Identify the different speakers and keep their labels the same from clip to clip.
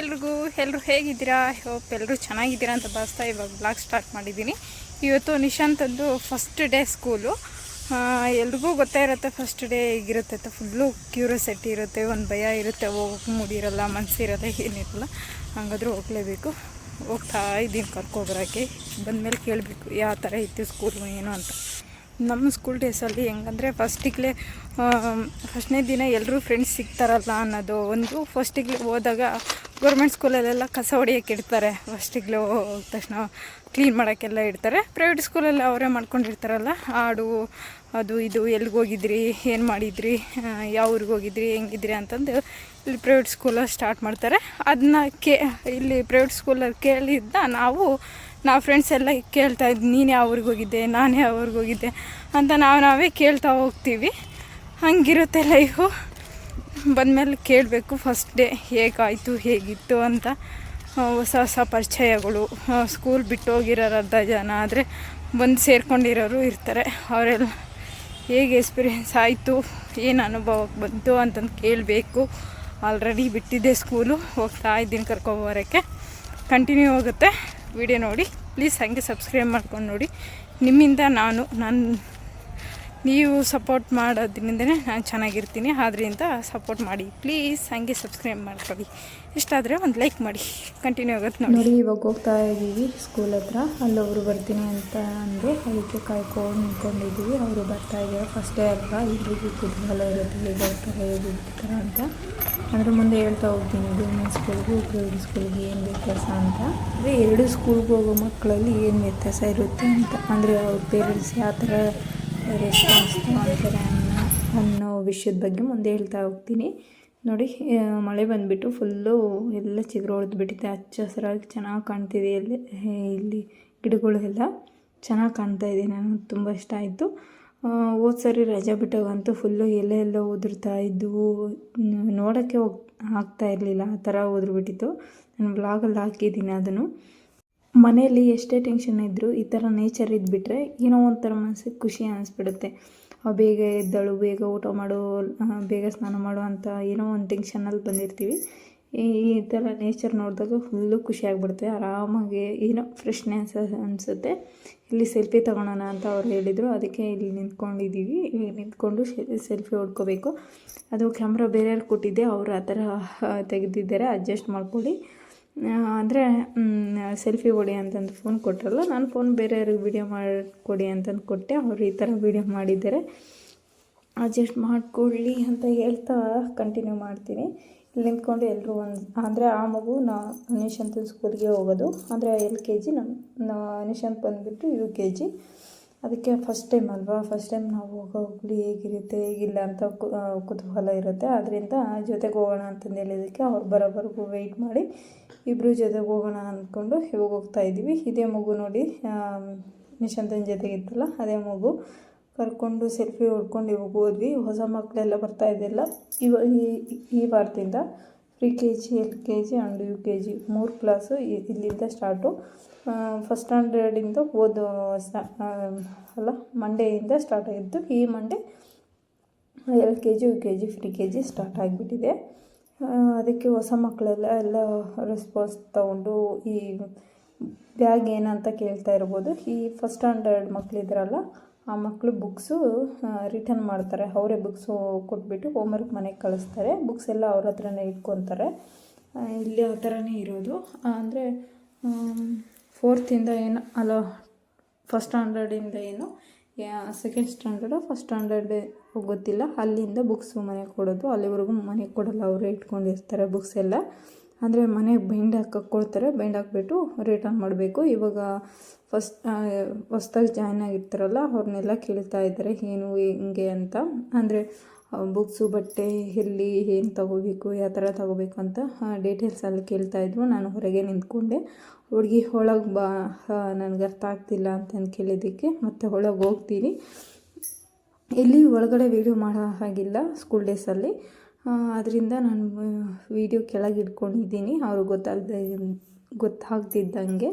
Speaker 1: ಎಲ್ರಿಗೂ ಎಲ್ಲರೂ ಹೇಗಿದ್ದೀರಾ? ಹೋಪ್ ಎಲ್ಲರೂ ಚೆನ್ನಾಗಿದ್ದೀರಾ ಅಂತ ಭಾವಿಸ್ತಾ ಇವಾಗ ಬ್ಲಾಗ್ ಸ್ಟಾರ್ಟ್ ಮಾಡಿದ್ದೀನಿ. ಇವತ್ತು ನಿಶಾಂತಂದು ಫಸ್ಟ್ ಡೇ ಸ್ಕೂಲು ಎಲ್ರಿಗೂ ಗೊತ್ತೇ ಇರುತ್ತೆ ಫಸ್ಟ್ ಡೇ ಹೇಗಿರುತ್ತೆ ಅಂತ. ಫುಲ್ಲು ಕ್ಯೂರಿಯಾಸಿಟಿ ಇರುತ್ತೆ, ಒಂದು ಭಯ ಇರುತ್ತೆ, ಹೋಗೋಕೆ ಮೂಡಿರಲ್ಲ ಮನಸ್ಸಿರಲ್ಲ ಏನಿರಲ್ಲ. ಹಂಗಾದ್ರೂ ಹೋಗಲೇಬೇಕು. ಹೋಗ್ತಾ ಇದ್ದೀನಿ ಕರ್ಕೊಬರೋಕ್ಕೆ ಬಂದಮೇಲೆ ಕೇಳಬೇಕು, ಯಾವ ಥರ ಇತ್ತು ಸ್ಕೂಲು ಏನು ಅಂತ. ನಮ್ಮ ಸ್ಕೂಲ್ ಡೇಸಲ್ಲಿ ಹೆಂಗಂದರೆ ಫಸ್ಟಿಗಲೇ ಫಸ್ಟ್ನೇ ದಿನ ಎಲ್ಲರೂ ಫ್ರೆಂಡ್ಸ್ ಸಿಗ್ತಾರಲ್ಲ ಅನ್ನೋದು ಒಂದು ಫಸ್ಟಿಗ್ಲೇ ಹೋದಾಗ ಗೌರ್ಮೆಂಟ್ ಸ್ಕೂಲಲ್ಲೆಲ್ಲ ಕಸ ಹೊಡಿಯೋಕೆ ಇಡ್ತಾರೆ. ಫಸ್ಟಿಗೆ ಹೋದ ತಕ್ಷಣ ಕ್ಲೀನ್ ಮಾಡೋಕ್ಕೆಲ್ಲ ಇಡ್ತಾರೆ. ಪ್ರೈವೇಟ್ ಸ್ಕೂಲಲ್ಲಿ ಅವರೇ ಮಾಡ್ಕೊಂಡಿರ್ತಾರಲ್ಲ ಹಾಡು ಅದು ಇದು ಎಲ್ಲಿಗೆ ಹೋಗಿದ್ರಿ, ಏನು ಮಾಡಿದ್ರಿ ಯಾವ ಊರಿಗೆ ಹೋಗಿದ್ರಿ, ಹೆಂಗಿದ್ರಿ ಅಂತಂದು ಇಲ್ಲಿ ಪ್ರೈವೇಟ್ ಸ್ಕೂಲಲ್ಲಿ ಸ್ಟಾರ್ಟ್ ಮಾಡ್ತಾರೆ. ಅದನ್ನ ಕೇ, ಇಲ್ಲಿ ಪ್ರೈವೇಟ್ ಸ್ಕೂಲಲ್ಲಿ ಕೇಳಿದ್ದ ನಾವು ನಾವು ಫ್ರೆಂಡ್ಸ್ ಎಲ್ಲ ಕೇಳ್ತಾ ಇದ್ವಿ ನೀನು ಯಾವ ಹೋಗಿದ್ದೆ, ನಾನೇ ಯಾವ ಹೋಗಿದ್ದೆ ಅಂತ ನಾವು ನಾವೇ ಕೇಳ್ತಾ ಹೋಗ್ತೀವಿ. ಹಂಗಿರುತ್ತೆ ಲೈಫು ಬಂದಮೇಲೆ ಕೇಳಬೇಕು ಫಸ್ಟ್ ಡೇ ಹೇಗಾಯಿತು, ಹೇಗಿತ್ತು ಅಂತ. ಹೊಸ ಹೊಸ ಪರಿಚಯಗಳು. ಸ್ಕೂಲ್ ಬಿಟ್ಟು ಅರ್ಧ ಜನ ಆದರೆ ಬಂದು ಸೇರ್ಕೊಂಡಿರೋರು ಇರ್ತಾರೆ. ಅವರೆಲ್ಲ ಹೇಗೆ ಎಕ್ಸ್ಪೀರಿಯೆನ್ಸ್ ಆಯಿತು, ಏನು ಅನುಭವಕ್ಕೆ ಬಂತು ಅಂತಂದು ಕೇಳಬೇಕು. ಆಲ್ರೆಡಿ ಬಿಟ್ಟಿದ್ದೆ ಸ್ಕೂಲು ಹೋಗ್ತಾ ಇದ್ದೀನಿ ಕರ್ಕೊಬರೋಕ್ಕೆ ಕಂಟಿನ್ಯೂ ಹೋಗುತ್ತೆ. ವಿಡಿಯೋ ನೋಡಿ. ಪ್ಲೀಸ್ ಹಾಗೆ ಸಬ್ಸ್ಕ್ರೈಬ್ ಮಾಡ್ಕೊಂಡು ನೋಡಿ. ನಿಮ್ಮಿಂದ ನಾನು ನಾನು ನೀವು ಸಪೋರ್ಟ್ ಮಾಡೋದ್ರಿಂದನೇ ನಾನು ಚೆನ್ನಾಗಿರ್ತೀನಿ. ಆದ್ರಿಂದ ಸಪೋರ್ಟ್ ಮಾಡಿ. ಪ್ಲೀಸ್ ಹಂಗೆ ಸಬ್ಸ್ಕ್ರೈಬ್ ಮಾಡ್ಕೊಳ್ಳಿ. ಇಷ್ಟಾದರೆ ಒಂದು ಲೈಕ್ ಮಾಡಿ. ಕಂಟಿನ್ಯೂ ಆಗುತ್ತೆ ನೋಡಿ.
Speaker 2: ಇವಾಗ ಹೋಗ್ತಾ ಇದ್ದೀವಿ ಸ್ಕೂಲ್ ಹತ್ರ. ಅಲ್ಲೊಬ್ರು ಬರ್ತೀನಿ ಅಂತ ಅಂದರು ಅದಕ್ಕೆ ಕಾಯ್ಕೊಂಡು ನಿಂತ್ಕೊಂಡಿದ್ದೀವಿ ಅವರು ಬರ್ತಾ ಇದ್ದಾರೆ. ಫಸ್ಟ್ ಡೇ ಇಬ್ಬರಿಗೂ ಕುತೂಹಲ ಇರುತ್ತೆ ಬರ್ತಾರೆ ಹೇಗೆ ಬಿಡ್ತಾರೆ ಅಂತ. ಅದ್ರ ಮುಂದೆ ಹೇಳ್ತಾ ಹೋಗ್ತೀನಿ. ಗೌರ್ಮೆಂಟ್ ಸ್ಕೂಲ್ಗೂ ಪ್ರೈವೇಟ್ ಸ್ಕೂಲ್ಗೆ ಏನು ವ್ಯತ್ಯಾಸ ಅಂತ. ಅಂದರೆ ಎರಡು ಸ್ಕೂಲ್ಗೆ ಹೋಗೋ ಮಕ್ಕಳಲ್ಲಿ ಏನು ವ್ಯತ್ಯಾಸ ಇರುತ್ತೆ ಅಂತ. ಅಂದರೆ ಅವ್ರ ಪೇರೆಂಟ್ಸ್ ಯಾವ ಥರ ರೆಸ್ಪಾನ್ಸ್ ಮಾಡ್ತಾರೆ ಅನ್ನೋ ಅನ್ನೋ ವಿಷಯದ ಬಗ್ಗೆ ಮುಂದೆ ಹೇಳ್ತಾ ಹೋಗ್ತೀನಿ. ನೋಡಿ ಮಳೆ ಬಂದುಬಿಟ್ಟು ಫುಲ್ಲು ಎಲ್ಲ ಚಿಗುರು ಹೊಡೆದ್ಬಿಟ್ಟಿದೆ ಹಚ್ಚ ಹಸಿರಾಗಿ ಚೆನ್ನಾಗಿ ಕಾಣ್ತಿದೆ ಇಲ್ಲಿ ಗಿಡಗಳು ಎಲ್ಲ. ಚೆನ್ನಾಗಿ ಕಾಣ್ತಾ ಇದೆ, ನನಗೆ ತುಂಬ ಇಷ್ಟ ಆಯಿತು. ಹೋದ ಸರಿ ರಜಾ ಬಿಟ್ಟಾಗಂತೂ ಫುಲ್ಲು ಎಲೆ ಎಲ್ಲ ಉದುರ್ತಾ ಇದ್ದವು ನೋಡೋಕ್ಕೆ ಹೋಗಿ, ಆಗ್ತಾ ಇರಲಿಲ್ಲ, ಆ ಥರ ಉದುರ್ಬಿಟ್ಟಿತ್ತು. ನಾನು ಬ್ಲಾಗಲ್ಲಿ ಹಾಕಿದ್ದೀನಿ ಅದನ್ನು. ಮನೆಯಲ್ಲಿ ಎಷ್ಟೇ ಟೆನ್ಷನ್ ಇದ್ದರೂ ಈ ಥರ ನೇಚರ್ ಇದ್ಬಿಟ್ರೆ ಏನೋ ಒಂಥರ ಮನಸ್ಸಿಗೆ ಖುಷಿ ಅನಿಸ್ಬಿಡುತ್ತೆ. ಆ, ಬೇಗ ಎದ್ದಳು ಬೇಗ ಊಟ ಮಾಡು ಬೇಗ ಸ್ನಾನ ಮಾಡು ಅಂತ ಏನೋ ಒಂದು ಟೆನ್ಷನಲ್ಲಿ ಬಂದಿರ್ತೀವಿ. ಈ ಥರ ನೇಚರ್ ನೋಡಿದಾಗ ಫುಲ್ಲು ಖುಷಿ ಆಗಿಬಿಡುತ್ತೆ. ಆರಾಮಾಗಿ ಏನೋ ಫ್ರೆಶ್ನೆಸ್ ಅನಿಸುತ್ತೆ. ಇಲ್ಲಿ ಸೆಲ್ಫಿ ತೊಗೊಳೋಣ ಅಂತ ಅವ್ರು ಹೇಳಿದರು. ಅದಕ್ಕೆ ಇಲ್ಲಿ ನಿಂತ್ಕೊಂಡಿದ್ದೀವಿ ಇಲ್ಲಿ ನಿಂತ್ಕೊಂಡು ಸೆಲ್ಫಿ ಹೊಡ್ಕೋಬೇಕು. ಅದು ಕ್ಯಾಮ್ರಾ ಬೇರೆಯವ್ರು ಕೊಟ್ಟಿದ್ದೆ. ಅವರು ಆ ಥರ ತೆಗೆದಿದ್ದಾರೆ. ಅಡ್ಜಸ್ಟ್ ಮಾಡ್ಕೊಳ್ಳಿ. ಅಂದರೆ ಸೆಲ್ಫಿ ಹೊಡಿ ಅಂತಂದು ಫೋನ್ ಕೊಟ್ಟರಲ್ಲ ನಾನು ಫೋನ್ ಬೇರೆಯವ್ರಿಗೆ ವೀಡಿಯೋ ಮಾಡಿಕೊಡಿ ಅಂತಂದು ಕೊಟ್ಟೆ, ಅವರು ಈ ಥರ ವೀಡಿಯೋ ಮಾಡಿದ್ದಾರೆ. ಅಡ್ಜಸ್ಟ್ ಮಾಡಿಕೊಳ್ಳಿ ಅಂತ ಹೇಳ್ತಾ ಕಂಟಿನ್ಯೂ ಮಾಡ್ತೀನಿ. ಇಲ್ಲಿ ನಿಂತ್ಕೊಂಡು ಎಲ್ಲರೂ ಒಂದು ಅಂದರೆ ಆ ಮಗು ನಾ ನಿಶಾಂತ್ ಸ್ಕೂಲ್ಗೆ ಹೋಗೋದು. ಅಂದರೆ ಎಲ್ ಕೆ ಜಿ ನಮ್ಮ ನಿಶಾಂತ್ ಬಂದುಬಿಟ್ಟು ಯು ಕೆ ಜಿ ಅದಕ್ಕೆ ಫಸ್ಟ್ ಟೈಮ್ ಅಲ್ವಾ? ಫಸ್ಟ್ ಟೈಮ್ ನಾವು ಹೋಗೋಗ್ಲಿ ಹೇಗಿರುತ್ತೆ, ಹೇಗಿಲ್ಲ ಅಂತ ಕುತೂಹಲ ಇರುತ್ತೆ. ಅದರಿಂದ ಜೊತೆಗೆ ಹೋಗೋಣ ಅಂತಂದು ಹೇಳಿದ್ದಕ್ಕೆ ಅವ್ರು ಬರೋವರೆಗೂ ವೆಯ್ಟ್ ಮಾಡಿ ಇಬ್ಬರು ಜೊತೆಗೆ ಹೋಗೋಣ ಅಂದ್ಕೊಂಡು ಇವಾಗ ಹೋಗ್ತಾ ಇದ್ದೀವಿ ಇದೇ ಮಗು ನೋಡಿ ನಿಶಾಂತನ ಜೊತೆಗಿತ್ತಲ್ಲ ಅದೇ ಮಗು. ಕರ್ಕೊಂಡು ಸೆಲ್ಫಿ ಹೊಡ್ಕೊಂಡು ಇವಾಗ ಹೋದ್ವಿ. ಹೊಸ ಮಕ್ಕಳೆಲ್ಲ ಬರ್ತಾ ಇದೆಯಲ್ಲ ಇವ ಈ ವಾರದಿಂದ. Pre K G L K G and U K G ಮೂರು ಕ್ಲಾಸು ಇಲ್ಲಿಂದ ಸ್ಟಾರ್ಟು ಫಸ್ಟ್ ಸ್ಟ್ಯಾಂಡರ್ಡಿಂದ ಓದು ಅಲ್ಲ ಮಂಡೆಯಿಂದ ಸ್ಟಾರ್ಟ್ ಆಗಿದ್ದು, ಈ Monday L K G U K G pre K G start ಆಗಿಬಿಟ್ಟಿದೆ ಅದಕ್ಕೆ ಹೊಸ ಮಕ್ಕಳೆಲ್ಲ ಎಲ್ಲ ರೆಸ್ಪಾನ್ಸ್ ತಗೊಂಡು ಈ ಬ್ಯಾಗ್ ಏನಂತ ಕೇಳ್ತಾ ಇರ್ಬೋದು. ಈ ಫಸ್ಟ್ ಸ್ಟ್ಯಾಂಡರ್ಡ್ ಮಕ್ಕಳಿದ್ರಲ್ಲ ಆ ಮಕ್ಕಳು ಬುಕ್ಸು ರಿಟರ್ನ್ ಮಾಡ್ತಾರೆ. ಅವರೇ ಬುಕ್ಸು ಕೊಟ್ಬಿಟ್ಟು ಹೋಮ್ವರ್ಕ್ ಮನೆಗೆ ಕಳಿಸ್ತಾರೆ. ಬುಕ್ಸ್ ಎಲ್ಲ ಅವ್ರ ಹತ್ರನೇ ಇಟ್ಕೊತಾರೆ. ಇಲ್ಲಿ ಆ ಥರನೇ ಇರೋದು. ಅಂದರೆ ಫೋರ್ತಿಂದ ಏನು ಅಲ್ಲ ಫಸ್ಟ್ ಸ್ಟ್ಯಾಂಡರ್ಡಿಂದ ಏನು ಸೆಕೆಂಡ್ ಸ್ಟ್ಯಾಂಡರ್ಡು ಫಸ್ಟ್ ಸ್ಟ್ಯಾಂಡರ್ಡ್ ಗೊತ್ತಿಲ್ಲ. ಅಲ್ಲಿಂದ ಬುಕ್ಸು ಮನೆಗೆ ಕೊಡೋದು. ಅಲ್ಲಿವರೆಗೂ ಮನೆಗೆ ಕೊಡಲ್ಲ. ಅವರೇ ಇಟ್ಕೊಂಡಿರ್ತಾರೆ ಬುಕ್ಸ್ ಎಲ್ಲ. ಅಂದರೆ ಮನೆಗೆ ಬೈಂಡ್ ಹಾಕಕ್ಕೆ ಕೊಡ್ತಾರೆ ಬೈಂಡ್ ಹಾಕ್ಬಿಟ್ಟು ರಿಟರ್ನ್ ಮಾಡಬೇಕು. ಇವಾಗ ಫಸ್ಟ್ ಹೊಸ್ದಾಗಿ ಜಾಯ್ನ್ ಆಗಿರ್ತಾರಲ್ಲ ಅವ್ರನ್ನೆಲ್ಲ ಕೇಳ್ತಾ ಇದ್ದಾರೆ ಏನು, ಹೆಂಗೆ ಅಂತ. ಅಂದರೆ ಬುಕ್ಸು, ಬಟ್ಟೆ, ಎಲ್ಲಿ, ಏನು ತಗೋಬೇಕು, ಯಾವ ಥರ ತಗೋಬೇಕು ಅಂತ ಡೀಟೇಲ್ಸ್ ಅಲ್ಲಿ ಕೇಳ್ತಾಯಿದ್ರು ನಾನು ಹೊರಗೆ ನಿಂತ್ಕೊಂಡೆ. ಹುಡುಗಿ, ಒಳಗೆ ಬಾ ನನಗೆ ಅರ್ಥ ಆಗ್ತಿಲ್ಲ ಅಂತಂದು ಕೇಳಿದ್ದಕ್ಕೆ, ಮತ್ತೆ ಒಳಗೆ ಹೋಗ್ತೀನಿ. ಇಲ್ಲಿ ಒಳಗಡೆ ವೀಡಿಯೋ ಮಾಡೋ ಹಾಗಿಲ್ಲ ಸ್ಕೂಲ್ ಡೇಸಲ್ಲಿ ಅದರಿಂದ ನಾನು ವೀಡಿಯೋ ಕೆಳಗೆ ಇಟ್ಕೊಂಡಿದ್ದೀನಿ. ಅವ್ರಿಗೆ ಗೊತ್ತಾಗದೆ ಗೊತ್ತಾಗ್ತಿದ್ದಂಗೆ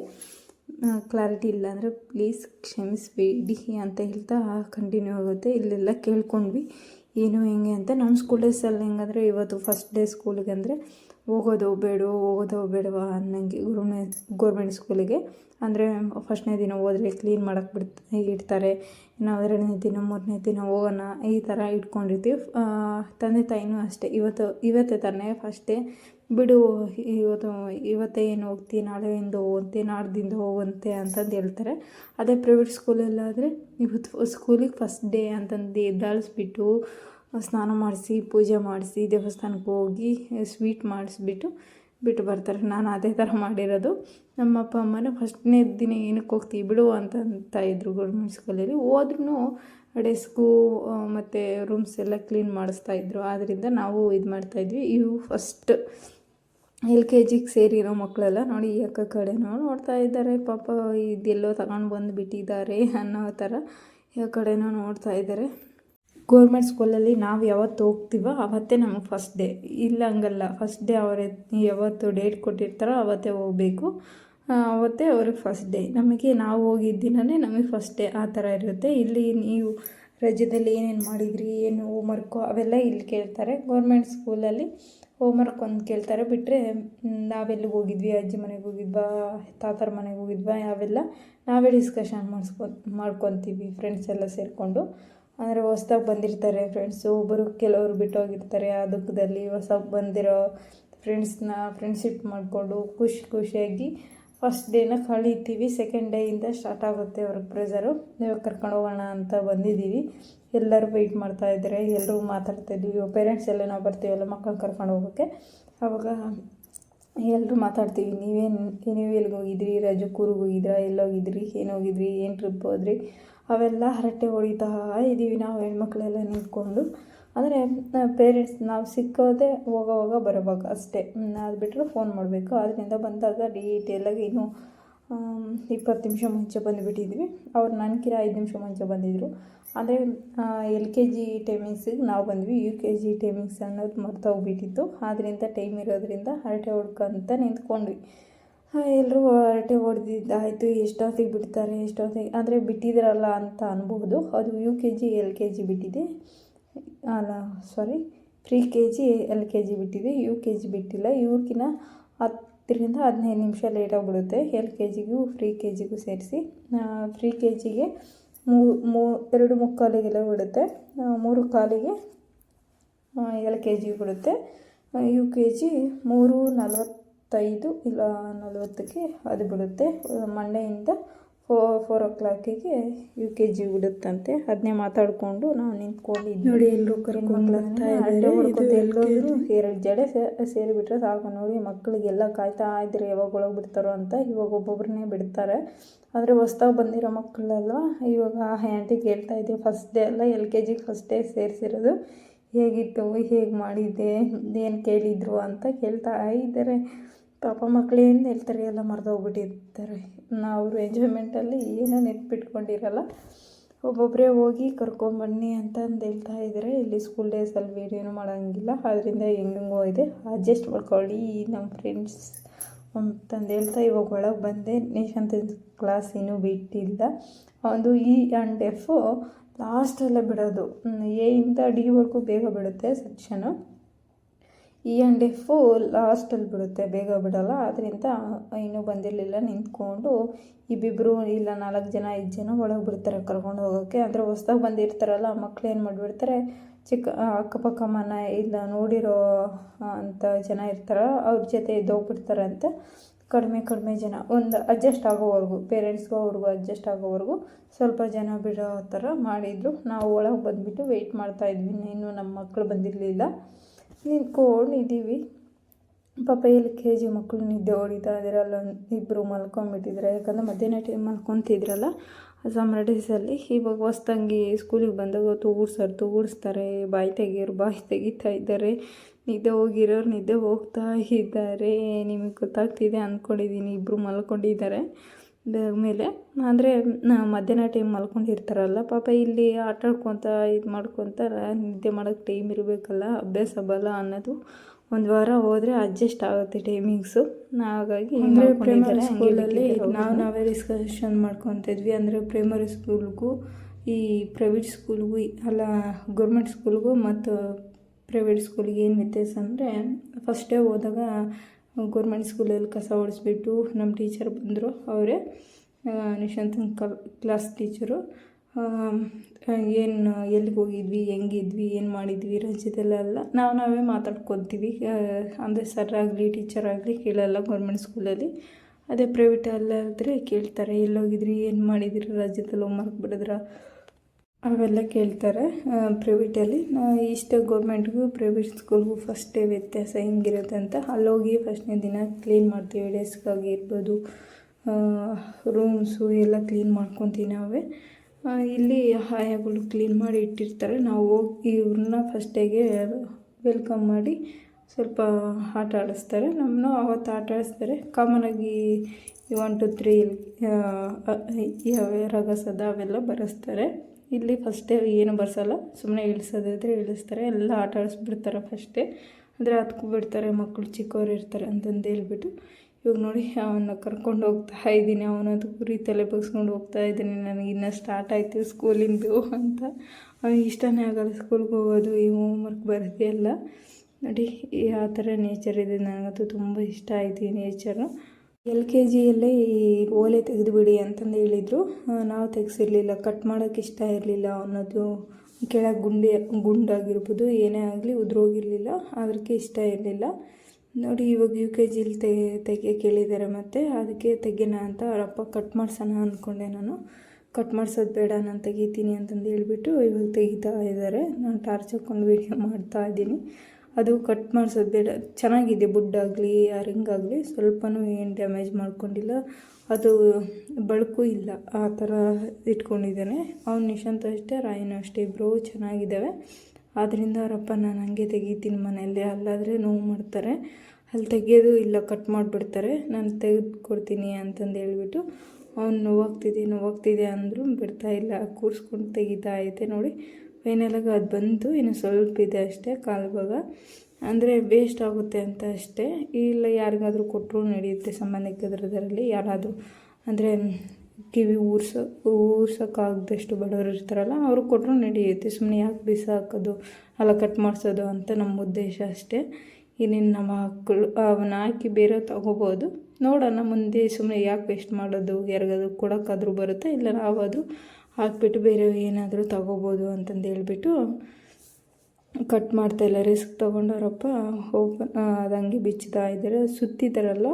Speaker 2: ಕ್ಲಾರಿಟಿ ಇಲ್ಲ ಅಂದರೆ ಪ್ಲೀಸ್ ಕ್ಷಮಿಸಬೇಡಿ ಅಂತ ಹೇಳ್ತಾ ಕಂಟಿನ್ಯೂ ಆಗುತ್ತೆ. ಇಲ್ಲೆಲ್ಲ ಕೇಳ್ಕೊಂಡ್ವಿ. ಏನು ಹೆಂಗೆ ಅಂತ. ನಮ್ಮ ಸ್ಕೂಲ್ ಡೇಸಲ್ಲಿ ಹೆಂಗಂದರೆ ಇವತ್ತು ಫಸ್ಟ್ ಡೇ ಸ್ಕೂಲಿಗೆ ಅಂದರೆ ಹೋಗೋದು ಬೇಡವೋ, ಹೋಗೋದು ಬೇಡವಾ ಅನ್ನಂಗೆ ಗೌರ್ಮೆಂಟ್ ಗೋರ್ಮೆಂಟ್ ಸ್ಕೂಲಿಗೆ ಅಂದರೆ ಫಸ್ಟ್ನೇ ದಿನ ಹೋದರೆ ಕ್ಲೀನ್ ಮಾಡಕ್ಕೆ ಬಿಡ್ತ ಇಡ್ತಾರೆ. ಇನ್ನು ಎರಡನೇ ದಿನ, ಮೂರನೇ ದಿನ ಹೋಗೋಣ, ಈ ಥರ ಇಟ್ಕೊಂಡಿರ್ತೀವಿ. ತಂದೆ ತಾಯಿನೂ ಅಷ್ಟೇ. ಇವತ್ತು, ಇವತ್ತೇ ತಾನೇ ಫಸ್ಟೇ ಬಿಡು, ಇವತ್ತು, ಇವತ್ತೇ ಏನು ಹೋಗ್ತಿ, ನಾಳೆಯಿಂದ ಹೋಗಂತೆ ನಾಡ್ದಿಂದ ಹೋಗಂತೆ ಅಂತಂದು ಹೇಳ್ತಾರೆ. ಅದೇ ಪ್ರೈವೇಟ್ ಸ್ಕೂಲಲ್ಲಾದರೆ ಇವತ್ತು ಸ್ಕೂಲಿಗೆ ಫಸ್ಟ್ ಡೇ ಅಂತಂದು ಎದ್ದಾಳಿಸ್ಬಿಟ್ಟು ಸ್ನಾನ ಮಾಡಿಸಿ, ಪೂಜೆ ಮಾಡಿಸಿ, ದೇವಸ್ಥಾನಕ್ಕೆ ಹೋಗಿ ಸ್ವೀಟ್ ಮಾಡಿಸ್ಬಿಟ್ಟು ಬಿಟ್ಟು ಬರ್ತಾರೆ. ನಾನು ಅದೇ ಥರ ಮಾಡಿರೋದು. ನಮ್ಮ ಅಪ್ಪ ಅಮ್ಮನ ಫಸ್ಟ್ನೇ ದಿನ ಏನಕ್ಕೆ ಹೋಗ್ತೀವಿ ಬಿಡು ಅಂತ ಇದ್ರು ಗೌರ್ಮೆಂಟ್ ಸ್ಕೂಲಲ್ಲಿ ಹೋದ್ರೂ ಡೆಸ್ಕು ಮತ್ತು ರೂಮ್ಸ್ ಎಲ್ಲ ಕ್ಲೀನ್ ಮಾಡಿಸ್ತಾ ಇದ್ರು. ಆದ್ದರಿಂದ ನಾವು ಇದು ಮಾಡ್ತಾಯಿದ್ವಿ ಇವು ಫಸ್ಟ್ ಎಲ್ ಕೆ ಜಿಗೆ ಸೇರಿರೋ ಮಕ್ಕಳೆಲ್ಲ ನೋಡಿ, ಈ ಅಕ್ಕ ಕಡೆನೂ ನೋಡ್ತಾ ಇದ್ದಾರೆ. ಪಾಪ ಇದೆಲ್ಲೋ ತಗೊಂಡು ಬಂದು ಬಿಟ್ಟಿದ್ದಾರೆ ಅನ್ನೋ ಥರ ಈ ಕಡೆನೂ ನೋಡ್ತಾ ಇದ್ದಾರೆ. ಗೌರ್ಮೆಂಟ್ ಸ್ಕೂಲಲ್ಲಿ ನಾವು ಯಾವತ್ತು ಹೋಗ್ತೀವೋ ಅವತ್ತೇ ನಮಗೆ ಫಸ್ಟ್ ಡೇ ಇಲ್ಲ ಹಂಗಲ್ಲ ಫಸ್ಟ್ ಡೇ ಅವರೇ ಯಾವತ್ತು ಡೇಟ್ ಕೊಟ್ಟಿರ್ತಾರೋ ಅವತ್ತೇ ಹೋಗಬೇಕು. ಅವತ್ತೇ ಅವ್ರಿಗೆ ಫಸ್ಟ್ ಡೇ ನಮಗೆ ನಾವು ಹೋಗಿದ್ದ ದಿನವೇ ನಮಗೆ ಫಸ್ಟ್ ಡೇ ಆ ಥರ ಇರುತ್ತೆ. ಇಲ್ಲಿ ನೀವು ರಜದಲ್ಲಿ ಏನೇನು ಮಾಡಿದ್ರಿ, ಏನು ಹೋಮ್ವರ್ಕು ಅವೆಲ್ಲ ಇಲ್ಲಿ ಕೇಳ್ತಾರೆ. ಗೌರ್ಮೆಂಟ್ ಸ್ಕೂಲಲ್ಲಿ ಹೋಮ್ವರ್ಕ್ ಒಂದು ಕೇಳ್ತಾರೆ. ಬಿಟ್ಟರೆ ನಾವೆಲ್ಲಿಗೆ ಹೋಗಿದ್ವಿ, ಅಜ್ಜಿ ಮನೆಗೆ ಹೋಗಿದ್ವಾ, ತಾತರ ಮನೆಗೆ ಹೋಗಿದ್ವಾ, ಅವೆಲ್ಲ ನಾವೇ ಡಿಸ್ಕಷನ್ ಮಾಡಿಸ್ಕೊ, ಮಾಡ್ಕೊತೀವಿ ಫ್ರೆಂಡ್ಸ್ ಎಲ್ಲ ಸೇರಿಕೊಂಡು. ಅಂದರೆ ಹೊಸ್ದಾಗಿ ಬಂದಿರ್ತಾರೆ ಫ್ರೆಂಡ್ಸು ಒಬ್ಬರು ಕೆಲವರು ಬಿಟ್ಟೋಗಿರ್ತಾರೆ ಆ ದುಃಖದಲ್ಲಿ ಹೊಸ ಬಂದಿರೋ ಫ್ರೆಂಡ್ಸ್ನ ಫ್ರೆಂಡ್ಶಿಪ್ ಮಾಡಿಕೊಂಡು ಖುಷಿ ಖುಷಿಯಾಗಿ ಫಸ್ಟ್ ಡೇನ ಕಳೀತೀವಿ. ಸೆಕೆಂಡ್ ಡೇಯಿಂದ ಸ್ಟಾರ್ಟ್ ಆಗುತ್ತೆ ವರ್ಕ್ ಪ್ರೆಸರು ನೀವು ಕರ್ಕೊಂಡು ಹೋಗೋಣ ಅಂತ ಬಂದಿದ್ದೀವಿ. ಎಲ್ಲರೂ ವೆಯ್ಟ್ ಮಾಡ್ತಾ ಇದ್ದಾರೆ. ಎಲ್ಲರೂ ಮಾತಾಡ್ತಾ ಪೇರೆಂಟ್ಸ್ ಎಲ್ಲ ನಾವು ಬರ್ತೀವಲ್ಲ ಮಕ್ಕಳು ಕರ್ಕೊಂಡು ಹೋಗೋಕ್ಕೆ ಆವಾಗ ಎಲ್ಲರೂ ಮಾತಾಡ್ತೀವಿ. ನೀವೇನು ನೀವು ಎಲ್ಲಿಗೆ ಹೋಗಿದ್ರಿ? ರಜಕ್ಕೆ ಹೋಗಿದ್ರಾ? ಎಲ್ಲೋಗಿದ್ರಿ ಏನು ಹೋಗಿದ್ರಿ? ಏನು ಟ್ರಿಪ್ ಹೋದ್ರಿ? ಅವೆಲ್ಲ ಹರಟೆ ಹೊಡಿತಾ ಇದ್ದೀವಿ ನಾವು ಹೆಣ್ಮಕ್ಳೆಲ್ಲ ನಿಂತ್ಕೊಂಡು ಅಂದರೆ ಪೇರೆಂಟ್ಸ್ ನಾವು ಸಿಕ್ಕೋದೇ ಹೋಗೋವಾಗ ಬರೋವಾಗ ಅಷ್ಟೇ. ಅದು ಬಿಟ್ಟರೆ ಫೋನ್ ಮಾಡಬೇಕು. ಅದರಿಂದ ಬಂದಾಗ ಡೀಟೇಲಾಗಿ ಇನ್ನೂ ಇಪ್ಪತ್ತು ನಿಮಿಷ ಮುಂಚೆ ಬಂದುಬಿಟ್ಟಿದ್ವಿ. ಅವ್ರು ನನಗಿರ ಐದು ನಿಮಿಷ ಮುಂಚೆ ಬಂದಿದ್ದರು ಅಂದರೆ ಎಲ್ ಕೆ ಜಿ ಟೈಮಿಂಗ್ಸಿಗೆ ನಾವು ಬಂದ್ವಿ. ಯು ಕೆ ಜಿ ಟೈಮಿಂಗ್ಸ್ ಅನ್ನೋದು ಮರ್ತೋಗ್ಬಿಟ್ಟಿತ್ತು ಆದ್ದರಿಂದ ಟೈಮ್ ಇರೋದ್ರಿಂದ ಹರಟೆ ಹೊಡ್ಕೊಂತ ನಿಂತ್ಕೊಂಡ್ವಿ. ಎಲ್ಲರೂ ಹರಟೆ ಹೊಡೆದಿದ್ದಾಯಿತು ಎಷ್ಟೊತ್ತಿಗೆ ಬಿಡ್ತಾರೆ, ಎಷ್ಟೊತ್ತಿಗೆ? ಅಂದರೆ ಬಿಟ್ಟಿದ್ರಲ್ಲ ಅಂತ ಅನ್ಬೋದು. ಅದು U K G L K G ಬಿಟ್ಟಿದೆ. ಅಲ್ಲ sorry pre K G L K G ಬಿಟ್ಟಿದೆ. ಯು ಕೆ ಜಿ ಬಿಟ್ಟಿಲ್ಲ. ಇವ್ರಿಗಿನ ಹತ್ತರಿಂದ ಹದಿನೈದು ನಿಮಿಷ ಲೇಟಾಗಿ ಬಿಡುತ್ತೆ ಎಲ್ ಕೆ ಜಿಗೂ ಫ್ರೀ ಕೆ ಜಿಗೂ ಸೇರಿಸಿ. ಫ್ರೀ ಕೆ ಜಿಗೆ ಮೂ, ಎರಡು ಮುಕ್ಕಾಲಿಗೆಲ್ಲ ಬಿಡುತ್ತೆ. ಮೂರು ಕಾಲಿಗೆ ಎಲ್ ಕೆ ಜಿ ಬಿಡುತ್ತೆ. ಯು ಕೆ ಜಿ ಮೂರು ನಲವತ್ತೈದು ಇಲ್ಲ ನಲವತ್ತಕ್ಕೆ ಅದು ಬಿಡುತ್ತೆ. ಮಂಡೆಯಿಂದ ಫೋ ಫೋರ್ ಓ ಕ್ಲಾಕಿಗೆ ಯು ಕೆ ಜಿ ಬಿಡುತ್ತಂತೆ. ಅದನ್ನೇ ಮಾತಾಡಿಕೊಂಡು ನಾವು ನಿಂತ್ಕೊಂಡಿದ್ವಿ.
Speaker 3: ನೋಡಿ ಎಲ್ಲರೂ ಕರ್ಕೊಂಡು
Speaker 2: ಎಲ್ಲರೂ ಎರಡು ಜಡೆ ಸೇರಿಬಿಟ್ರೆ ಸಾಕು. ನೋಡಿ ಮಕ್ಕಳಿಗೆಲ್ಲ ಕಾಯ್ತಾ ಇದ್ರೆ ಯಾವಾಗ ಒಳಗೆ ಬಿಡ್ತಾರೋ ಅಂತ ಇವಾಗ ಒಬ್ಬೊಬ್ಬರನ್ನೇ ಬಿಡ್ತಾರೆ. ಆದರೆ ಹೊಸ್ದಾಗಿ ಬಂದಿರೋ ಮಕ್ಕಳಲ್ವ? ಇವಾಗ ಆಂಟಿ ಹೇಳ್ತಾ ಇದ್ದೀವಿ ಫಸ್ಟ್ ಡೇ ಅಲ್ಲ ಎಲ್ ಕೆ ಜಿಗೆ ಫಸ್ಟ್ ಡೇ ಸೇರಿಸಿರೋದು. ಹೇಗಿತ್ತು? ಹೇಗೆ ಮಾಡಿದ್ದೆ? ಏನು ಕೇಳಿದ್ರು? ಅಂತ ಕೇಳ್ತಾ ಇದ್ದಾರೆ. ಪಾಪ ಮಕ್ಕಳೇನು ಹೇಳ್ತಾರೆ? ಎಲ್ಲ ಮರೆದೋಗ್ಬಿಟ್ಟಿರ್ತಾರೆ. ನಾವು ಎಂಜಾಯ್ಮೆಂಟಲ್ಲಿ ಏನೂ ನೆನ್ಪಿಟ್ಕೊಂಡಿರಲ್ಲ ಒಬ್ಬೊಬ್ಬರೇ ಹೋಗಿ ಕರ್ಕೊಂಬನ್ನಿ ಅಂತ ಅಂದು ಹೇಳ್ತಾ ಇದ್ದಾರೆ ಇಲ್ಲಿ ಸ್ಕೂಲ್ ಡೇಸಲ್ಲಿ ವೀಡಿಯೋನು ಮಾಡೋಂಗಿಲ್ಲ. ಅದರಿಂದ ಹೆಂಗೆಂಗೋ ಇದೆ ಅಡ್ಜಸ್ಟ್ ಮಾಡ್ಕೊಳ್ಳಿ ನಮ್ಮ ಫ್ರೆಂಡ್ಸ್ ಅಂತಂದು ಹೇಳ್ತಾ ಇವಾಗ ಒಳಗೆ ಬಂದೆ. ನೇಷಂತ ಕ್ಲಾಸ್ ಇನ್ನೂ ಬಿಟ್ಟಿಲ್ಲ. ಒಂದು ಇ ಆ್ಯಂಡ್ ಎಫ್ ಲಾಸ್ಟಲ್ಲೇ ಬಿಡೋದು. ಎಯಿಂದ ಡಿವರೆಗೂ ಬೇಗ ಬಿಡುತ್ತೆ ಸೆಕ್ಷನು ಇ ಆ್ಯಂಡ್ ಎಫು ಲಾಸ್ಟಲ್ಲಿ ಬಿಡುತ್ತೆ, ಬೇಗ ಬಿಡೋಲ್ಲ. ಅದರಿಂದ ಇನ್ನೂ ಬಂದಿರಲಿಲ್ಲ. ನಿಂತ್ಕೊಂಡು ಇಬ್ಬಿಬ್ಬರು ಇಲ್ಲ, ನಾಲ್ಕು ಜನ, ಐದು ಜನ ಒಳಗೆ ಬಿಡ್ತಾರೆ ಕರ್ಕೊಂಡು ಹೋಗೋಕ್ಕೆ ಅಂದರೆ ಹೊಸ್ದಾಗಿ ಬಂದಿರ್ತಾರಲ್ಲ ಆ ಮಕ್ಳು ಏನು ಮಾಡಿಬಿಡ್ತಾರೆ, ಚಿಕ್ಕ ಅಕ್ಕಪಕ್ಕ ಮನೆ ಇಲ್ಲ, ನೋಡಿರೋ ಅಂಥ ಜನ ಇರ್ತಾರ, ಅವ್ರ ಜೊತೆ ಎದ್ದೋಗ್ಬಿಡ್ತಾರೆ ಅಂತ ಕಡಿಮೆ ಕಡಿಮೆ ಜನ. ಒಂದು ಅಡ್ಜಸ್ಟ್ ಆಗೋವರೆಗೂ ಪೇರೆಂಟ್ಸ್ಗೂ ಅವ್ರಿಗೂ ಅಡ್ಜಸ್ಟ್ ಆಗೋವರೆಗೂ ಸ್ವಲ್ಪ ಜನ ಬಿಡೋ ಥರ ಮಾಡಿದರು. ನಾವು ಒಳಗೆ ಬಂದುಬಿಟ್ಟು ವೆಯ್ಟ್ ಮಾಡ್ತಾಯಿದ್ವಿ ಇನ್ನೂ ನಮ್ಮ ಮಕ್ಕಳು ಬಂದಿರಲಿಲ್ಲ. ನಿಂತ್ಕೊಂಡಿದ್ದೀವಿ ಪಾಪ ಎಲ್ಲಿ ಕೆ ಜಿ ಮಕ್ಕಳು ನಿದ್ದೆ ಹೊಡಿತಾ ಇದ್ದಾರೆ ಅಲ್ಲೊಂದು ಇಬ್ಬರು ಮಲ್ಕೊಂಡ್ಬಿಟ್ಟಿದ್ದಾರೆ ಯಾಕಂದರೆ ಮಧ್ಯಾಹ್ನ ಟೈಮ್ ಮಲ್ಕೊತಿದ್ರಲ್ಲ ಸಮ್ಮರ್ ಡೇಸಲ್ಲಿ ಇವಾಗ ಹೊಸ್ದಂಗೆ ಸ್ಕೂಲಿಗೆ ಬಂದಾಗ ತೂಗಿಸ್ತಾರೆ ತೂಗಿಸ್ತಾರೆ ಬಾಯಿ ತೆಗಿಯೋರು ಬಾಯಿ ತೆಗಿತಾ ಇದ್ದಾರೆ. ನಿದ್ದೆ ಹೋಗಿರೋರು ನಿದ್ದೆ ಹೋಗ್ತಾ ಇದ್ದಾರೆ. ನಿಮಗೆ ಗೊತ್ತಾಗ್ತಿದೆ ಅಂದ್ಕೊಂಡಿದ್ದೀನಿ ಇಬ್ಬರು ಮಲ್ಕೊಂಡಿದ್ದಾರೆ. ಮೇಲೆ. ಅಂದರೆ ಮಧ್ಯಾಹ್ನ ಟೈಮ್ ಮಲ್ಕೊಂಡಿರ್ತಾರಲ್ಲ ಪಾಪ ಇಲ್ಲಿ ಆಟ ಆಡ್ಕೊತ ಇದು ಮಾಡ್ಕೊತ ನಿದ್ದೆ ಮಾಡೋಕ್ಕೆ ಟೈಮ್ ಇರಬೇಕಲ್ಲ ಅಭ್ಯಾಸ ಬಲ ಅನ್ನೋದು ಒಂದು ವಾರ ಹೋದರೆ ಅಡ್ಜಸ್ಟ್ ಆಗುತ್ತೆ ಟೈಮಿಂಗ್ಸು ಹಾಗಾಗಿ
Speaker 3: ಅಂದರೆ ಪ್ರೈಮರಿ ಸ್ಕೂಲಲ್ಲಿ ನಾವು. ನಾವೇ ಡಿಸ್ಕಷನ್ ಮಾಡ್ಕೊತಿದ್ವಿ ಅಂದರೆ ಪ್ರೈಮರಿ ಸ್ಕೂಲ್ಗೂ ಈ ಪ್ರೈವೇಟ್ ಸ್ಕೂಲ್ಗೂ ಅಲ್ಲ ಗೌರ್ಮೆಂಟ್ ಸ್ಕೂಲ್ಗೂ ಮತ್ತು
Speaker 2: ಪ್ರೈವೇಟ್ ಸ್ಕೂಲಿಗೆ ಏನು ವ್ಯತ್ಯಾಸ ಅಂದರೆ ಫಸ್ಟ್ ಹೋದಾಗ ಗೌರ್ಮೆಂಟ್ ಸ್ಕೂಲಲ್ಲಿ ಕಸ ಓಡಿಸ್ಬಿಟ್ಟು ನಮ್ಮ ಟೀಚರ್ ಬಂದರು. ಅವರೇ ನಿಶಾಂತ್ ಕಲ್, ಕ್ಲಾಸ್ ಟೀಚರು. ಏನು, ಎಲ್ಲಿಗೆ ಹೋಗಿದ್ವಿ, ಹೆಂಗಿದ್ವಿ, ಏನು ಮಾಡಿದ್ವಿ ರಜದಲ್ಲೆಲ್ಲ ನಾವು ನಾವೇ ಮಾತಾಡ್ಕೊತೀವಿ. ಅಂದರೆ ಸರ್ ಆಗಲಿ, ಟೀಚರ್ ಆಗಲಿ, ಕೇಳಲ್ಲ ಗೌರ್ಮೆಂಟ್ ಸ್ಕೂಲಲ್ಲಿ. ಅದೇ ಪ್ರೈವೇಟಲ್ಲಾದರೆ ಕೇಳ್ತಾರೆ, ಎಲ್ಲೋಗಿದ್ರಿ, ಏನು ಮಾಡಿದಿರಿ, ರಜದಲ್ಲಿ ಹೋಮ್ವರ್ಕ್ ಬಿಡಿದ್ರ? ಅವೆಲ್ಲ ಕೇಳ್ತಾರೆ ಪ್ರೈವೇಟಲ್ಲಿ ಇಷ್ಟೇ ಗೌರ್ಮೆಂಟ್ಗೂ ಪ್ರೈವೇಟ್ ಸ್ಕೂಲ್ಗೂ ಫಸ್ಟೇ ವ್ಯತ್ಯಾಸ ಹೆಂಗಿರುತ್ತೆ ಅಂತ ಅಲ್ಲೋಗಿ ಫಸ್ಟ್ನೇ ದಿನ ಕ್ಲೀನ್ ಮಾಡ್ತೀವಿ ಡೆಸ್ಕ್ ಆಗಿರ್ಬೋದು ರೂಮ್ಸು ಎಲ್ಲ ಕ್ಲೀನ್ ಮಾಡ್ಕೊತೀವಿ ನಾವೇ. ಇಲ್ಲಿ ಆಯಾಗಳು ಕ್ಲೀನ್ ಮಾಡಿ ಇಟ್ಟಿರ್ತಾರೆ. ನಾವು ಹೋಗಿ ಇವ್ರನ್ನ ಫಸ್ಟೇಗೆ ವೆಲ್ಕಮ್ ಮಾಡಿ ಸ್ವಲ್ಪ ಆಟ ಆಡಿಸ್ತಾರೆ. ನಮ್ಮನ್ನು ಅವತ್ತು ಆಟ ಆಡಿಸ್ತಾರೆ. ಕಾಮನಾಗಿ ಒನ್ ಟು ತ್ರೀ ರಗಸದ ಅವೆಲ್ಲ ಬರೆಸ್ತಾರೆ. ಇಲ್ಲಿ ಫಸ್ಟೇ ಏನು ಬರ್ಸಲ್ಲ ಸುಮ್ಮನೆ ಇಳಿಸೋದಿದ್ರೆ ಇಳಿಸ್ತಾರೆ. ಎಲ್ಲ ಆಟ ಆಡಿಸ್ಬಿಡ್ತಾರೆ ಫಸ್ಟೇ ಅಂದರೆ ಹತ್ಕೊ ಬಿಡ್ತಾರೆ ಮಕ್ಕಳು ಚಿಕ್ಕವ್ರು ಇರ್ತಾರೆ ಅಂತಂದು ಹೇಳ್ಬಿಟ್ಟು. ಇವಾಗ ನೋಡಿ ಅವನ್ನ ಕರ್ಕೊಂಡು ಹೋಗ್ತಾ ಇದ್ದೀನಿ ಅವನದು ಕುರಿ ತಲೆ ಬಗ್ಸ್ಕೊಂಡು ಹೋಗ್ತಾ ಇದ್ದೀನಿ, ನನಗೆ ಇನ್ನೂ ಸ್ಟಾರ್ಟ್ ಆಯಿತು ಸ್ಕೂಲಿಂದು ಅಂತ. ಅವ್ನಿಗೆ ಇಷ್ಟನೇ ಆಗಲ್ಲ ಸ್ಕೂಲ್ಗೆ ಹೋಗೋದು, ಈ ಹೋಮ್ವರ್ಕ್ ಬರೋದು ಎಲ್ಲ ನೋಡಿ ಆ ಥರ ನೇಚರ್ ಇದೆ. ನನಗಂತೂ ತುಂಬ ಇಷ್ಟ ಆಯಿತು ಈ ನೇಚರು ಎಲ್ ಕೆ ಜಿಯಲ್ಲೇ ಈ ಓಲೆ ತೆಗೆದುಬಿಡಿ ಅಂತಂದು ಹೇಳಿದರು. ನಾವು ತೆಗೆಸಿರ್ಲಿಲ್ಲ ಕಟ್ ಮಾಡೋಕ್ಕೆ ಇಷ್ಟ ಇರಲಿಲ್ಲ ಅನ್ನೋದು ಕೆಳಗೆ ಗುಂಡಿ, ಗುಂಡಾಗಿರ್ಬೋದು, ಏನೇ ಆಗಲಿ ಉದುರೋಗಿರಲಿಲ್ಲ ಅದಕ್ಕೆ ಇಷ್ಟ ಇರಲಿಲ್ಲ. ನೋಡಿ, ಇವಾಗ ಯು ಕೆ ಜಿಲಿ ತೆಗೆ ಕೇಳಿದ್ದಾರೆ ಮತ್ತು, ಅದಕ್ಕೆ ತೆಗೆಯೋಣ ಅಂತ ಅವರಪ್ಪ ಕಟ್ ಮಾಡ್ಸೋಣ ಅಂದ್ಕೊಂಡೆ ನಾನು. ಕಟ್ ಮಾಡ್ಸೋದು ಬೇಡ, ನಾನು ತೆಗಿತೀನಿ ಅಂತಂದು ಹೇಳಿಬಿಟ್ಟು ಇವಾಗ ತೆಗಿತಾ ಇದ್ದಾರೆ. ನಾನು ಟಾರ್ಚ್ ಹಾಕ್ಕೊಂಡು ವೀಡಿಯೋ ಮಾಡ್ತಾ ಇದ್ದೀನಿ. ಅದು ಕಟ್ ಮಾಡಿಸೋದು ಬೇಡ. ಚೆನ್ನಾಗಿದೆ ಬುಡ್ಡಾಗಲಿ ರಿಂಗಾಗಲಿ ಸ್ವಲ್ಪನೂ ಏನು ಡ್ಯಾಮೇಜ್ ಮಾಡ್ಕೊಂಡಿಲ್ಲ. ಅದು ಬಳಕು ಇಲ್ಲ, ಆ ಥರ ಇಟ್ಕೊಂಡಿದ್ದಾನೆ. ಅವ್ನು ನಿಶಾಂತ್ ಅಷ್ಟೇ, ರಾಯನು ಅಷ್ಟೇ ಇಬ್ಬರು ಚೆನ್ನಾಗಿದ್ದಾವೆ. ಆದ್ದರಿಂದ ಅವರಪ್ಪ ನಾನು ಹಂಗೆ ತೆಗಿತೀನಿ ಮನೆಯಲ್ಲಿ, ಅಲ್ಲಾದರೆ ನೋವು ಮಾಡ್ತಾರೆ. ಅಲ್ಲಿ ತೆಗಿಯೋದು ಇಲ್ಲ ಕಟ್ ಮಾಡಿಬಿಡ್ತಾರೆ. ನಾನು ತೆಗೆದುಕೊಡ್ತೀನಿ ಅಂತಂದು ಹೇಳಿಬಿಟ್ಟು ಅವ್ನು ನೋವಾಗ್ತಿದೆ ನೋವಾಗ್ತಿದೆ ಅಂದರೂ ಬಿಡ್ತಾ ಇಲ್ಲ. ಕೂರಿಸ್ಕೊಂಡು ತೆಗಿತಾ ಐತೆ ನೋಡಿ. ಫೈನಲಾಗಿ ಅದು ಬಂತು ಇನ್ನು ಸ್ವಲ್ಪ ಇದೆ ಅಷ್ಟೇ ಕಾಲು ಭಾಗ ಅಂದರೆ ವೇಸ್ಟ್ ಆಗುತ್ತೆ ಅಂತ ಅಷ್ಟೇ. ಇಲ್ಲ ಯಾರಿಗಾದರೂ ಕೊಟ್ಟರು ನಡೆಯುತ್ತೆ ಸಂಬಂಧಿಕರದರಲ್ಲಿ. ಯಾರಾದರೂ ಅಂದರೆ ಕಿವಿ ಊರ್ಸ, ಊರ್ಸೋಕ್ಕಾಗದಷ್ಟು ಬಡವರು ಇರ್ತಾರಲ್ಲ, ಅವರು ಕೊಟ್ಟರು ನಡೆಯುತ್ತೆ. ಸುಮ್ಮನೆ ಯಾಕೆ ಬಿಸಾಕೋದು ಅಲ್ಲ ಕಟ್ ಮಾಡಿಸೋದು ಅಂತ ನಮ್ಮ ಉದ್ದೇಶ ಅಷ್ಟೇ. ಇನ್ನೇನು ನಮ್ಮ ಮಕ್ಕಳು ಅವನ್ನ ಹಾಕಿ ಬೇರೆ ತಗೋಬೋದು. ನೋಡೋಣ ಮುಂದೆ ಸುಮ್ಮನೆ ಯಾಕೆ ವೇಸ್ಟ್ ಮಾಡೋದು, ಯಾರಿಗಾದ್ರೂ ಕೊಡೋಕ್ಕಾದ್ರೂ ಬರುತ್ತೆ, ಇಲ್ಲ ನಾವಾದರೂ ಹಾಕ್ಬಿಟ್ಟು ಬೇರೆ ಏನಾದರೂ ತಗೋಬೋದು ಅಂತಂದು ಹೇಳ್ಬಿಟ್ಟು ಕಟ್ ಮಾಡ್ತಾಯಿಲ್ಲ ರಿಸ್ಕ್ ತೊಗೊಂಡವ್ರಪ್ಪ ಓಪನ್ ಅದಂಗೆ ಹಂಗೆ ಬಿಚ್ಚುತ್ತಾ ಇದ್ದಾರೆ. ಸುತ್ತಿದ್ದಾರಲ್ಲ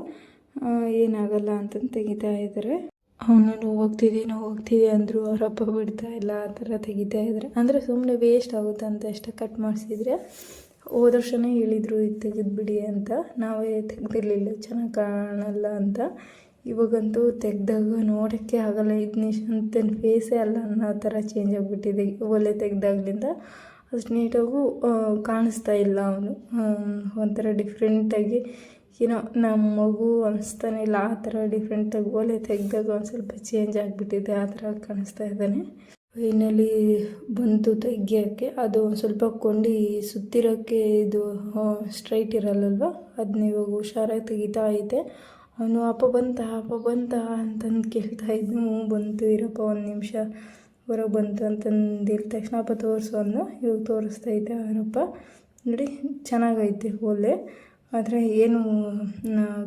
Speaker 2: ಏನಾಗಲ್ಲ ಅಂತಂದು ತೆಗಿತಾ ಇದ್ದಾರೆ. ಅವನು ಹೋಗ್ತಿದ್ದೀನೋ ಹೋಗ್ತಿದ್ದೆ ಅಂದರು ಅವರಪ್ಪ ಬಿಡ್ತಾ ಇಲ್ಲ, ಆ ಥರ ತೆಗಿತಾ ಇದ್ದಾರೆ. ಅಂದರೆ ಸುಮ್ಮನೆ ವೇಸ್ಟ್ ಆಗುತ್ತೆ ಅಂತ ಅಷ್ಟೇ ಕಟ್ ಮಾಡಿಸಿದ್ರೆ. ಹೋದ ವರ್ಷನೇ ಹೇಳಿದರು, ಇದು ತೆಗೆದುಬಿಡಿ ಅಂತ. ನಾವೇ ತೆಗ್ದಿರಲಿಲ್ಲ, ಚೆನ್ನಾಗಿ ಕಾಣಲ್ಲ ಅಂತ. ಇವಾಗಂತೂ ತೆಗೆದಾಗ ನೋಡೋಕ್ಕೆ ಆಗಲ್ಲ ಇದು ನಿಶಾಂತನ ಫೇಸೇ ಅಲ್ಲ ಅನ್ನೋ ಥರ ಚೇಂಜ್ ಆಗಿಬಿಟ್ಟಿದೆ. ಒಲೆ ತೆಗೆದಾಗ್ಲಿಂದ ಅಷ್ಟು ನೀಟಾಗೂ ಕಾಣಿಸ್ತಾ ಇಲ್ಲ ಅವನು. ಒಂಥರ ಡಿಫ್ರೆಂಟಾಗಿ ಏನೋ ನಮ್ಮ ಮಗು ಅನಿಸ್ತಾನೆ ಇಲ್ಲ, ಆ ಥರ ಡಿಫ್ರೆಂಟಾಗಿ ಒಲೆ ತೆಗೆದಾಗ ಒಂದು ಸ್ವಲ್ಪ ಚೇಂಜ್ ಆಗಿಬಿಟ್ಟಿದೆ, ಆ ಥರ ಕಾಣಿಸ್ತಾ ಇದ್ದಾನೆ. ಫೈನಲಿ ಬಂತು ತೆಗಿಯೋಕ್ಕೆ ಅದು ಒಂದು ಸ್ವಲ್ಪ ಕೊಂಡಿ ಸುತ್ತಿರೋಕ್ಕೆ ಇದು ಸ್ಟ್ರೈಟ್ ಇರಲ್ಲಲ್ವ? ಅದನ್ನ ಇವಾಗ ಹುಷಾರಾಗಿ ತೆಗಿತಾ ಐತೆ. ಅವನು, ಅಪ್ಪ ಬಂತ ಅಪ್ಪ ಬಂತ ಅಂತಂದು ಕೇಳ್ತಾ ಇದ್ನು ಬಂತು, ಇರಪ್ಪ, ಒಂದು ನಿಮಿಷ ಹೊರಗೆ ಬಂತು ಅಂತಂದು ಹೇಳಿದ ತಕ್ಷಣ ಅಪ್ಪ ತೋರಿಸು ಅಂದು ಇವಾಗ ತೋರಿಸ್ತಾ ಇದ್ದೆ ಅವರಪ್ಪ. ನೋಡಿ, ಚೆನ್ನಾಗೈತೆ ಓಲೆ. ಆದರೆ ಏನು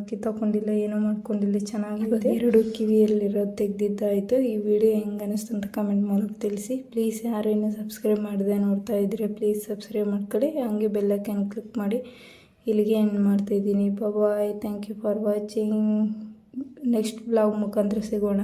Speaker 2: ಕಿತ್ತಾಕೊಂಡಿಲ್ಲ, ಏನೂ ಮಾಡ್ಕೊಂಡಿಲ್ಲ ಚೆನ್ನಾಗಿದೆ ಎರಡು ಕಿವಿಯಲ್ಲಿರೋದು ತೆಗ್ದಿದ್ದಾಯಿತು. ಈ ವಿಡಿಯೋ ಹೆಂಗೆ ಅನ್ನಿಸ್ತು ಅಂತ ಕಮೆಂಟ್ ಮೂಲಕ ತಿಳಿಸಿ. ಪ್ಲೀಸ್ ಯಾರೇನು ಸಬ್ಸ್ಕ್ರೈಬ್ ಮಾಡಿದೆ ನೋಡ್ತಾ ಇದ್ದರೆ ಪ್ಲೀಸ್ ಸಬ್ಸ್ಕ್ರೈಬ್ ಮಾಡ್ಕೊಳ್ಳಿ. ಹಂಗೆ ಬೆಲ್ಲೈಕನ್ ಕ್ಲಿಕ್ ಮಾಡಿ. ಇಲ್ಲಿಗೆ ಎಂಡ್ ಮಾಡ್ತಾಯಿದ್ದೀನಿ bye thank you for watching next blog ಮುಖಾಂತರ ಸಿಗೋಣ.